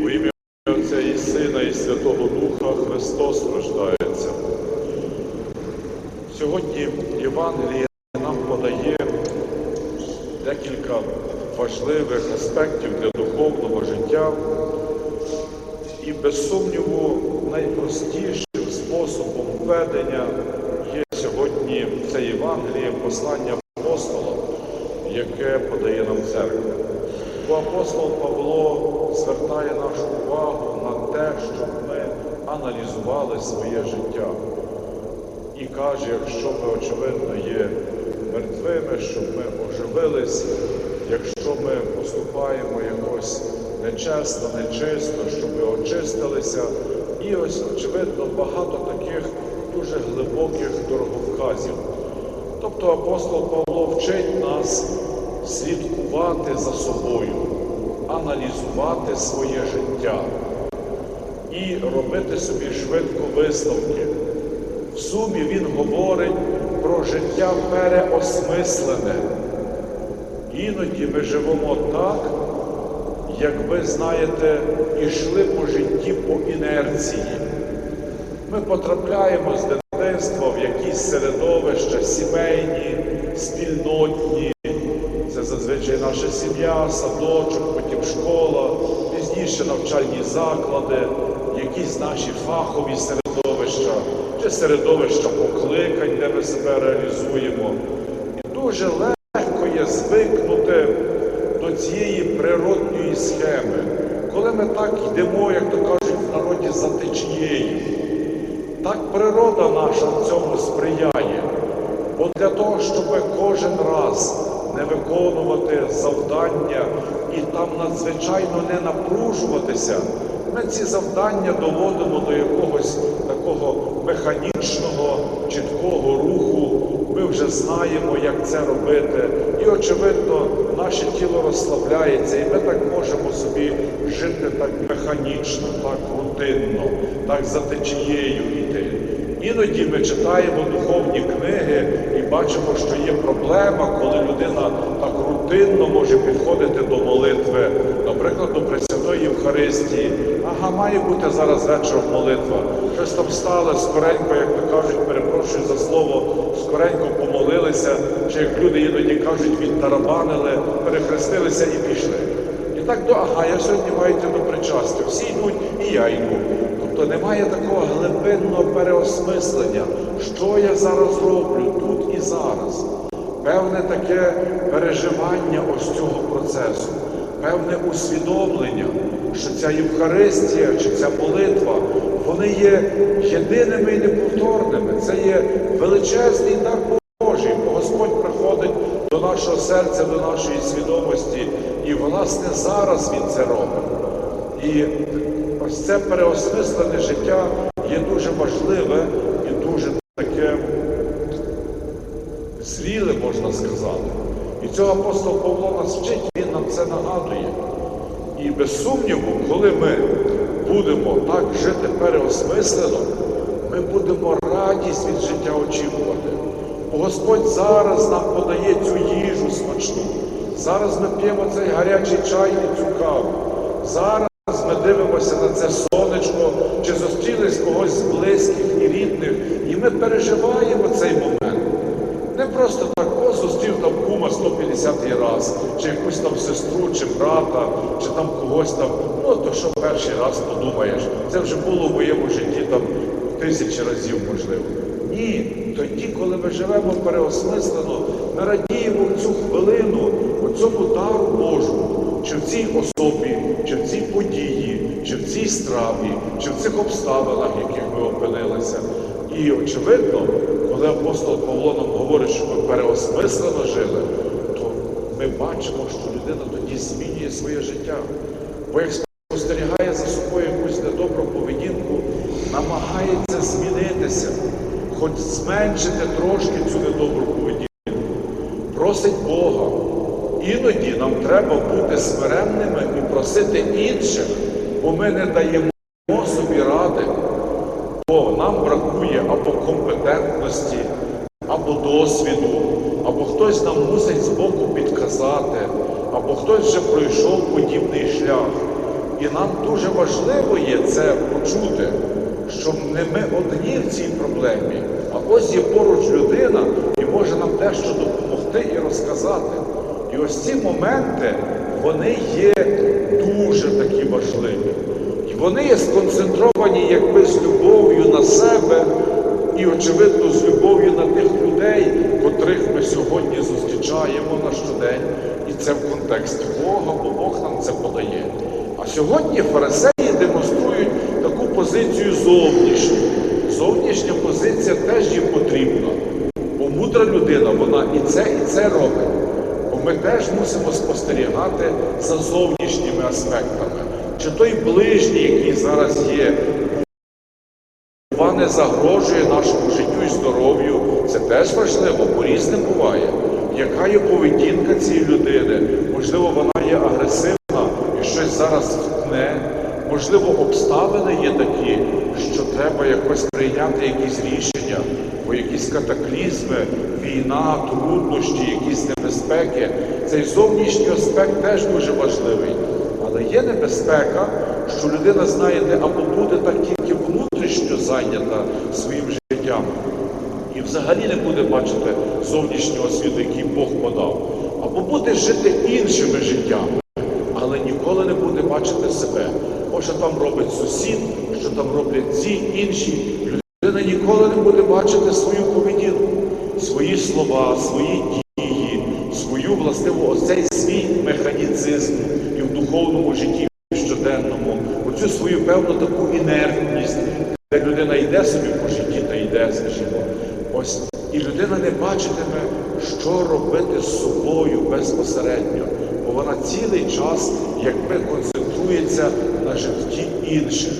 У ім'я Отця і Сина, і Святого Духа Христос рождається. Сьогодні Євангеліє нам подає декілька важливих аспектів для духовного життя. І без сумніву найпростішим способом ведення є сьогодні це Євангеліє послання апостола, яке подає нам церква. Бо апостол Павло звертає нашу увагу на те, щоб ми аналізували своє життя. І каже, якщо ми, очевидно, є мертвими, щоб ми оживились, якщо ми поступаємо якось нечесно, нечисто, щоб ми очистилися. І ось, очевидно, багато таких дуже глибоких дороговказів. Тобто апостол Павло вчить нас слідкувати за собою, аналізувати своє життя і робити собі швидко висновки. В сумі він говорить про життя переосмислене. Іноді ми живемо так, як ви знаєте, ішли по житті по інерції. Ми потрапляємо з дитинства в якісь середовища сімейні, спільнотні. Наша сім'я, садочок, потім школа, пізніше навчальні заклади, якісь наші фахові середовища, чи середовища покликань, де ми себе реалізуємо. І дуже легко є звикнути до цієї природньої схеми, коли ми так йдемо, як то кажуть в народі, за течією. Так природа наша в цьому сприяє. Бо для того, щоб кожен раз не виконувати завдання і там надзвичайно не напружуватися, ми ці завдання доводимо до якогось такого механічного, чіткого руху. Ми вже знаємо, як це робити. І, очевидно, наше тіло розслабляється, і ми так можемо собі жити так механічно, так рутинно, так за течією йти. Іноді ми читаємо духовні книги бачимо, що є проблема, коли людина так рутинно може підходити до молитви, наприклад, до Пресвятої Євхаристії. Ага, має бути зараз вечором молитва. Щось там стали скоренько, як то кажуть, перепрошую за слово, скоренько помолилися, чи як люди іноді кажуть, відтарабанили, перехрестилися і пішли. І так до ага, я сьогодні маю йти до причастя. Всі йдуть, і я йду. Тобто немає такого глибинного переосмислення, що я зараз роблю тут і зараз. Певне таке переживання ось цього процесу, певне усвідомлення, що ця Євхаристія чи ця молитва, вони є єдиними і неповторними. Це є величезний дар Божий, бо Господь приходить до нашого серця, до нашої свідомості, і власне зараз Він це робить. І ось це переосмислене життя є дуже важливе зріле, можна сказати. І цього апостол Павло нас вчить, він нам це нагадує. І без сумніву, коли ми будемо так жити переосмислено, ми будемо радість від життя очікувати. Бо Господь зараз нам подає цю їжу смачну. Зараз ми п'ємо цей гарячий чай і цю каву. Зараз ми дивимося на це сонечко, чи зустрілись когось з близьких і рідних, і ми переживаємо цей момент. Не просто так, о, зустрів там кума 150 раз, чи якусь там сестру, чи брата, чи там когось там. Ну, то що перший раз подумаєш, це вже було в моєму житті там тисячі разів, можливо. Ні, тоді, коли ми живемо переосмислено, ми радіємо в цю хвилину, у цьому дару Божому, чи в цій особі, чи в цій події, чи в цій страві, чи в цих обставинах, в яких ми опинилися. І очевидно, коли апостол Павло нам говорить, що ми переосмислено жили, ми бачимо, що людина тоді змінює своє життя. Бо як спостерігає за собою якусь недобру поведінку, намагається змінитися, хоч зменшити трошки цю недобру поведінку. Просить Бога. Іноді нам треба бути смиренними і просити інших, бо ми не даємо собі ради. Бо нам бракує або компетентності, або досвіду, або хтось нам підказати, або хтось вже пройшов подібний шлях. І нам дуже важливо є це почути, що не ми одні в цій проблемі, а ось є поруч людина і може нам дещо допомогти і розказати. І ось ці моменти, вони є дуже такі важливі. І вони є сконцентровані якби з любов'ю на себе і, очевидно, з любов'ю на тих людей, котрих ми сьогодні зустрічаємо на щодень. І це в контексті Бога, бо Бог нам це подає. А сьогодні фарисеї демонструють таку позицію зовнішню. Зовнішня позиція теж їм потрібна. Бо мудра людина, вона і це, і це робить. Бо ми теж мусимо спостерігати за зовнішніми аспектами. Чи той ближній, який зараз є, не загрожує нашому життю і здоров'ю, це теж важливо, бо різне буває. Яка є поведінка цієї людини? Можливо, вона є агресивна і щось зараз втне. Можливо, обставини є такі, що треба якось прийняти якісь рішення, бо якісь катаклізми, війна, труднощі, якісь небезпеки. Цей зовнішній аспект теж дуже важливий. Але є небезпека, що людина, знаєте, або буде так тільки внутрішньо зайнята своїм життям, і взагалі не буде бачити зовнішнього світу, який Бог подав, або буде жити іншими життями, але ніколи не буде бачити себе. Ось що там робить сусід, що там роблять ці інші. Людина ніколи не буде бачити свою поведінку, свої слова, свої дії, свою властиву ось цей свій механіцизм і в духовному житті в щоденному, оцю свою певну таку інертність, де людина йде собі по житті та йде, скажімо. Ось і людина не бачитиме, що робити з собою безпосередньо, бо вона цілий час, якби концентрується на житті інших.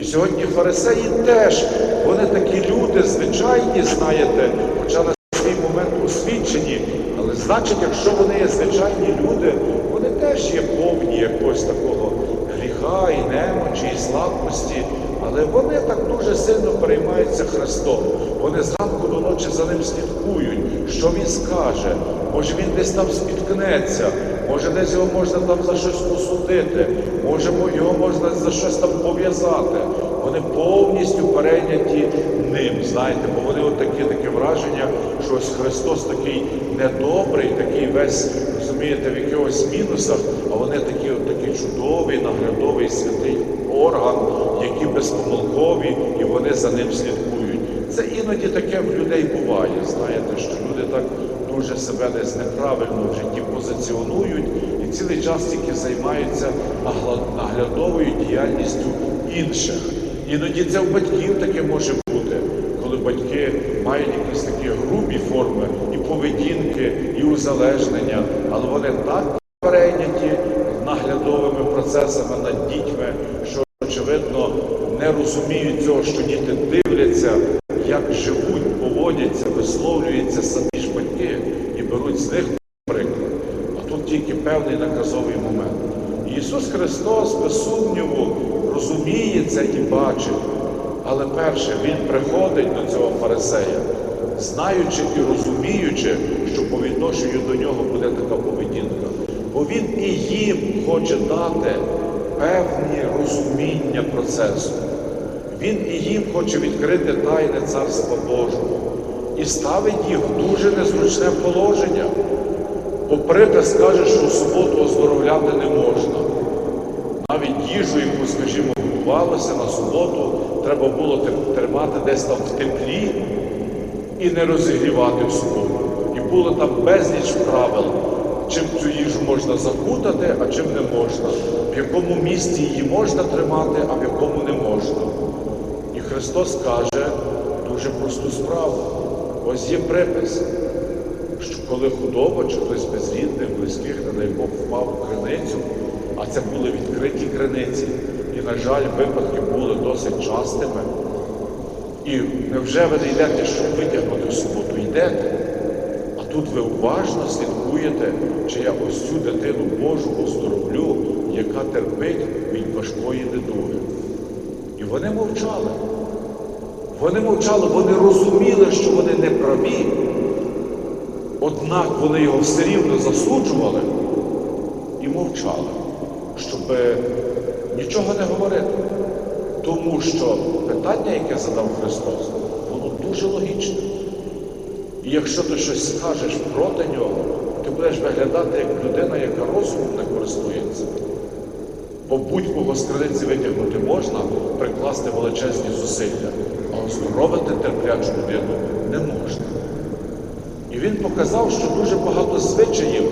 І сьогодні фарисеї теж, вони такі люди, звичайні, знаєте, хоча на свій момент освічені, але значить, якщо вони є звичайні люди, вони теж є повні якогось такого гріха і немочі, і слабкості. Але вони так дуже сильно переймаються Христом. Вони зранку до ночі за ним слідкують, що він скаже. Може він десь там спіткнеться, може десь його можна там за щось осудити, може його можна за щось там пов'язати. Вони повністю перейняті ним, знаєте, бо вони от такі таке враження, що ось Христос такий недобрий, такий весь, розумієте, в якихось мінусах, а вони такі, от такий чудовий, наглядовий святий орган, які безпомилкові, і вони за ним слідкують. Це іноді таке в людей буває, знаєте, що люди так дуже себе десь неправильно в житті позиціонують і цілий час тільки займаються наглядовою діяльністю інших. Іноді це в батьків таке може бути, коли батьки мають якісь такі грубі форми і поведінки, і узалежнення, але вони так перейняті наглядовими процесами над дітьми, що, не розуміють цього, що діти дивляться, як живуть, поводяться, висловлюються самі ж батьки і беруть з них приклад. А тут тільки певний наказовий момент. Ісус Христос, без сумніву, розуміє це і бачить. Але перше, Він приходить до цього фарисея, знаючи і розуміючи, що по відношенню до нього буде така поведінка. Бо Він і їм хоче дати певні розуміння процесу. Він і їм хоче відкрити тайне Царства Божого і ставить їх в дуже незручне положення. Бо припис каже, що в суботу оздоровляти не можна. Навіть їжу, яку, скажімо, готувалося на суботу, треба було тримати десь там в теплі і не розігрівати в суботу. І було там безліч правил, чим цю їжу можна закутати, а чим не можна, в якому місці її можна тримати, а в якому не можна. І Христос каже дуже просту справу. Ось є припис, що коли худоба чи хтось без рідних, близьких, не дай Бог, впав у криницю, а це були відкриті криниці, і, на жаль, випадки були досить частими. І невже ви не йдете, щоб витягнути в суботу? Йдете? А тут ви уважно слідкуєте, чи я ось цю дитину Божу оздоровлю, яка терпить від важкої недуги. І вони мовчали. Вони мовчали, вони розуміли, що вони не праві, однак вони його все рівно засуджували і мовчали, щоб нічого не говорити. Тому що питання, яке задав Христос, воно дуже логічне. І якщо ти щось скажеш проти нього, ти будеш виглядати як людина, яка розумом не користується. Бо будь-кого з витягнути можна, прикласти величезні зусилля, а оздоровити терплячу людину не можна. І він показав, що дуже багато звичаїв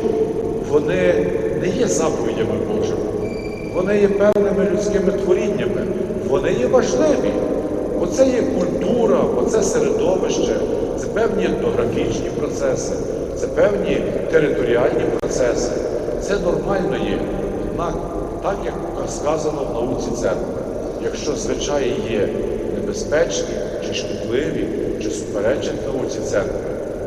вони не є заповідями Божими, вони є певними людськими творіннями, вони є важливі. Бо це є культура, бо це середовище, це певні етнографічні процеси, це певні територіальні процеси. Це нормально є. Однак, так як сказано в науці церкви, якщо звичаї є небезпечні, чи шкідливі, чи суперечать науці церкви,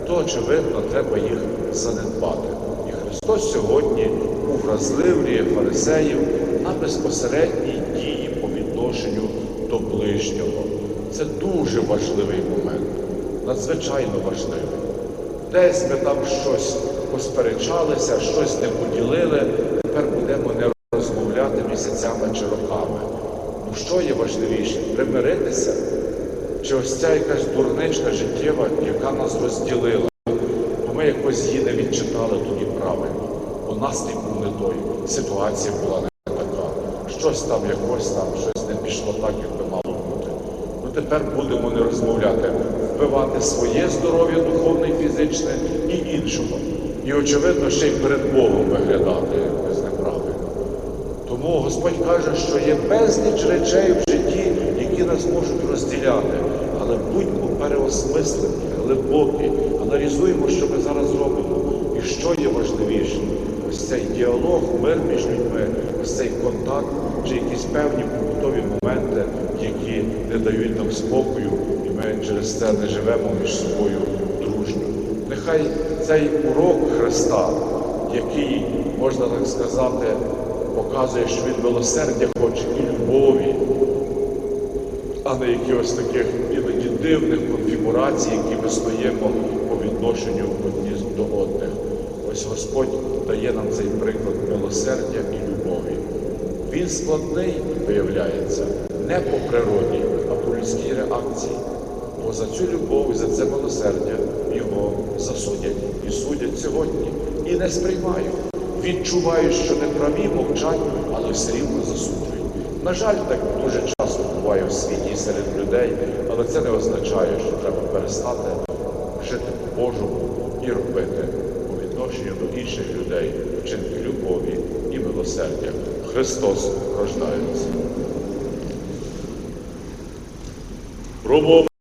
то очевидно треба їх занедбати. І Христос сьогодні увразливлює фарисеїв на безпосередній дії по відношенню до ближнього. Це дуже важливий момент, надзвичайно важливий. Десь ми там щось посперечалися, щось не поділили, тепер будемо не розмовляти місяцями чи роками. Ну що є важливіше? Примиритися? Чи ось ця якась дурничка життєва, яка нас розділила? Бо ми якось її не відчитали тоді правильно. Бо настрій був не той, ситуація була не така. Щось там якось там, щось не пішло так, як би мало бути. Ну тепер будемо не розмовляти, вбивати своє здоров'я, духовне і фізичне і іншого. І, очевидно, ще й перед Богом виглядати. Тому Господь каже, що є безліч речей в житті, які нас можуть розділяти. Але будьмо переосмислені, глибокі, аналізуємо, що ми зараз робимо і що є важливіше. Ось цей діалог, мир між людьми, ось цей контакт чи якісь певні побутові моменти, які не дають нам спокою, і ми через це не живемо між собою дружньо. Нехай цей урок Христа, який, можна так сказати, показує, що він милосердя хоче і любові, а не якихось таких іноді дивних конфігурацій, які ми стоїмо по відношенню одні до одних. Ось Господь дає нам цей приклад милосердя і любові. Він складний, виявляється, не по природі, а по людській реакції. Бо за цю любов і за це милосердя його засудять і судять сьогодні. І не сприймають. Відчувають, що не праві, мовчать, але все рівно засуджують. На жаль, так дуже часто буває в світі серед людей, але це не означає, що треба перестати жити по-божому і робити по відношенню до інших людей вчинки любові і милосердя. Христос рождається. Промов